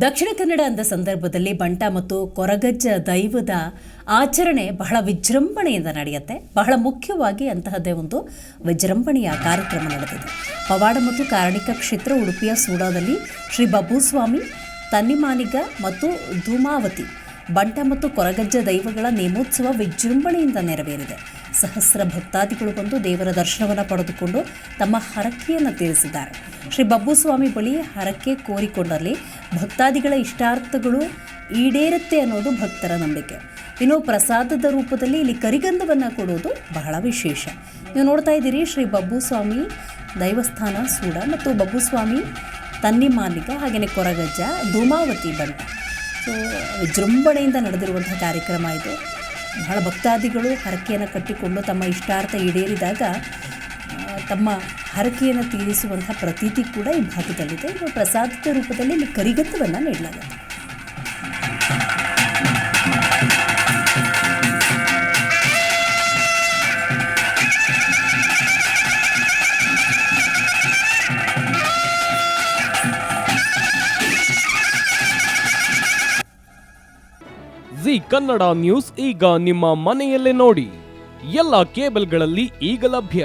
ದಕ್ಷಿಣ ಕನ್ನಡ ಅಂದ ಸಂದರ್ಭದಲ್ಲಿ ಬಂಟ ಮತ್ತು ಕೊರಗಜ್ಜ ದೈವದ ಆಚರಣೆ ಬಹಳ ವಿಜೃಂಭಣೆಯಿಂದ ನಡೆಯುತ್ತೆ. ಬಹಳ ಮುಖ್ಯವಾಗಿ ಅಂತಹದ್ದೇ ಒಂದು ವಿಜೃಂಭಣೆಯ ಕಾರ್ಯಕ್ರಮ ನಡೆದಿದೆ. ಪವಾಡ ಮತ್ತು ಕಾರಣಿಕ ಕ್ಷೇತ್ರ ಉಡುಪಿಯ ಸೂಡಾದಲ್ಲಿ ಶ್ರೀ ಬಬ್ಬುಸ್ವಾಮಿ ತನ್ನಿಮಾನಿಗ ಮತ್ತು ಧೂಮಾವತಿ ಬಂಟ ಮತ್ತು ಕೊರಗಜ್ಜ ದೈವಗಳ ನೇಮೋತ್ಸವ ವಿಜೃಂಭಣೆಯಿಂದ ನೆರವೇರಿದೆ. ಸಹಸ್ರ ಭಕ್ತಾದಿಗಳು ಬಂದು ದೇವರ ದರ್ಶನವನ್ನು ಪಡೆದುಕೊಂಡು ತಮ್ಮ ಹರಕೆಯನ್ನು ತೀರಿಸಿದ್ದಾರೆ. ಶ್ರೀ ಬಬ್ಬುಸ್ವಾಮಿ ಬಳಿ ಹರಕೆ ಕೋರಿಕೊಂಡಲ್ಲಿ ಭಕ್ತಾದಿಗಳ ಇಷ್ಟಾರ್ಥಗಳು ಈಡೇರುತ್ತೆ ಅನ್ನೋದು ಭಕ್ತರ ನಂಬಿಕೆ. ಇನ್ನು ಪ್ರಸಾದದ ರೂಪದಲ್ಲಿ ಇಲ್ಲಿ ಕರಿಗಂಧವನ್ನು ಕೊಡೋದು ಬಹಳ ವಿಶೇಷ. ನೀವು ನೋಡ್ತಾ ಇದ್ದೀರಿ ಶ್ರೀ ಬಬ್ಬುಸ್ವಾಮಿ ದೈವಸ್ಥಾನ ಸೂಡ ಮತ್ತು ಬಬ್ಬುಸ್ವಾಮಿ ತನ್ನಿಮಾಲಿಗ ಹಾಗೆಯೇ ಕೊರಗಜ್ಜ, ಧೂಮಾವತಿ ಬಂಟ. ಸೊ ವಿಜೃಂಭಣೆಯಿಂದ ನಡೆದಿರುವಂತಹ ಕಾರ್ಯಕ್ರಮ ಇದು. ಬಹಳ ಭಕ್ತಾದಿಗಳು ಹರಕೆಯನ್ನು ಕಟ್ಟಿಕೊಂಡು ತಮ್ಮ ಇಷ್ಟಾರ್ಥ ಈಡೇರಿದಾಗ ತಮ್ಮ ಹರಕೆಯನ್ನು ತೀರಿಸುವಂಥ ಪ್ರತೀತಿ ಕೂಡ ಈ ಭಾಗದಲ್ಲಿದೆ. ಇದು ಪ್ರಸಾದದ ರೂಪದಲ್ಲಿ ಇಲ್ಲಿ ಕರಿಗತ್ತವನ್ನು ನೀಡಲಾಗುತ್ತೆ ಜಿ ಕನ್ನಡ ನ್ಯೂಸ್ ಈಗ ನಿಮ್ಮ ಮನೆಯಲ್ಲೇ ನೋಡಿ. ಎಲ್ಲ ಕೇಬಲ್ಗಳಲ್ಲಿ ಈಗ ಲಭ್ಯ.